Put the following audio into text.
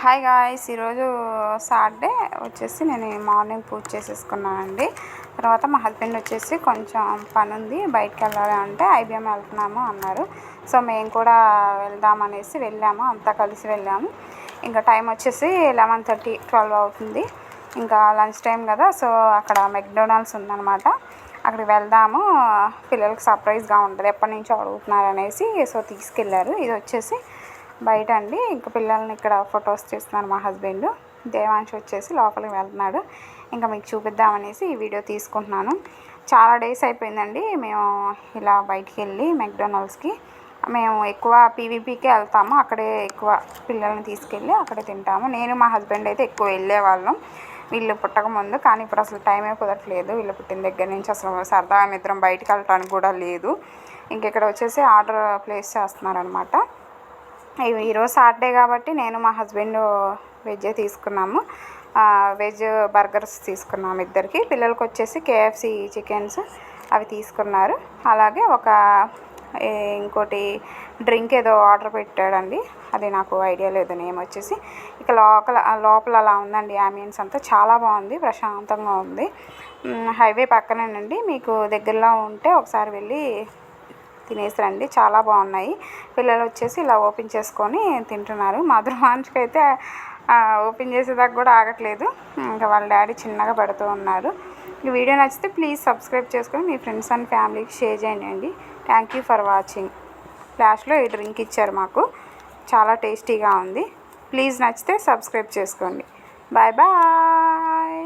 Hi guys ఈరోజు Saturday వచ్చేసి నేను మార్నింగ్ పూజ చేసేసుకున్నానండి. తర్వాత మా హస్బెండ్ వచ్చేసి కొంచెం పని ఉంది బయటకు వెళ్ళాలి అంటే ఐబిఎం వెళ్తున్నాము అన్నారు. సో మేము కూడా వెళ్దాం అనేసి వెళ్ళాము అంతా కలిసి వెళ్ళాము. ఇంకా టైం వచ్చేసి లెవెన్ థర్టీ ట్వెల్వ్ అవుతుంది. ఇంకా లంచ్ టైం కదా సో అక్కడ మెక్డొనాల్డ్స్ ఉందన్నమాట. అక్కడికి వెళ్దాము పిల్లలకి సర్ప్రైజ్గా ఉంటుంది ఎప్పటి నుంచో అడుగుతున్నారు అనేసి సో తీసుకెళ్ళారు. ఇది వచ్చేసి బయట అండి. ఇంకా పిల్లల్ని ఇక్కడ ఫొటోస్ తీస్తున్నారు మా హస్బెండ్. దేవాంశ్ వచ్చేసి లోపలికి వెళ్తున్నాడు. ఇంకా మీకు చూపిద్దామనేసి ఈ వీడియో తీసుకుంటున్నాను. చాలా డేస్ అయిపోయిందండి. మేము ఇలా బయటికి వెళ్ళి మెక్డొనాల్డ్స్కి మేము ఎక్కువ పీవీపీకే వెళ్తాము. అక్కడే ఎక్కువ పిల్లల్ని తీసుకెళ్ళి అక్కడే తింటాము. నేను మా హస్బెండ్ అయితే ఎక్కువ వెళ్ళేవాళ్ళం. వీళ్ళు పుట్టకముందు కానీ ఇప్పుడు అసలు టైమే కుదరట్లేదు. వీళ్ళు పుట్టిన దగ్గర నుంచి అసలు సరదాగా నిద్రం బయటికి వెళ్ళటానికి కూడా లేదు. ఇంకెక్కడ వచ్చేసి ఆర్డర్ ప్లేస్ చేస్తున్నారనమాట. ఈరోజు సాటర్డే కాబట్టి నేను మా హస్బెండ్ వెజ్జే తీసుకున్నాము. వెజ్ బర్గర్స్ తీసుకున్నాము ఇద్దరికి. పిల్లలకి వచ్చేసి కేఎఫ్సి చికెన్స్ అవి తీసుకున్నారు. అలాగే ఒక ఇంకోటి డ్రింక్ ఏదో ఆర్డర్ పెట్టాడండి. అది నాకు ఐడియా లేదు నేమ్ వచ్చేసి. ఇక లోపల లోపల అలా ఉందండి ఆంబియన్స్ అంతా. చాలా బాగుంది ప్రశాంతంగా ఉంది. హైవే పక్కనేనండి. మీకు దగ్గరలో ఉంటే ఒకసారి వెళ్ళి తినేసి రండి చాలా బాగున్నాయి. పిల్లలు వచ్చేసి ఇలా ఓపెన్ చేసుకొని తింటున్నారు. మా ధృవాంష్కి అయితే ఓపెన్ చేసేదాకా కూడా ఆగట్లేదు. ఇంకా వాళ్ళ డాడీ చిన్నగా పెడుతూ ఉన్నారు. ఈ వీడియో నచ్చితే ప్లీజ్ సబ్స్క్రైబ్ చేసుకొని మీ ఫ్రెండ్స్ అండ్ ఫ్యామిలీకి షేర్ చేయండి థ్యాంక్ యూ ఫర్ వాచింగ్. లాస్ట్లో ఈ డ్రింక్ ఇచ్చారు మాకు. చాలా టేస్టీగా ఉంది. ప్లీజ్ నచ్చితే సబ్స్క్రైబ్ చేసుకోండి. Bye bye.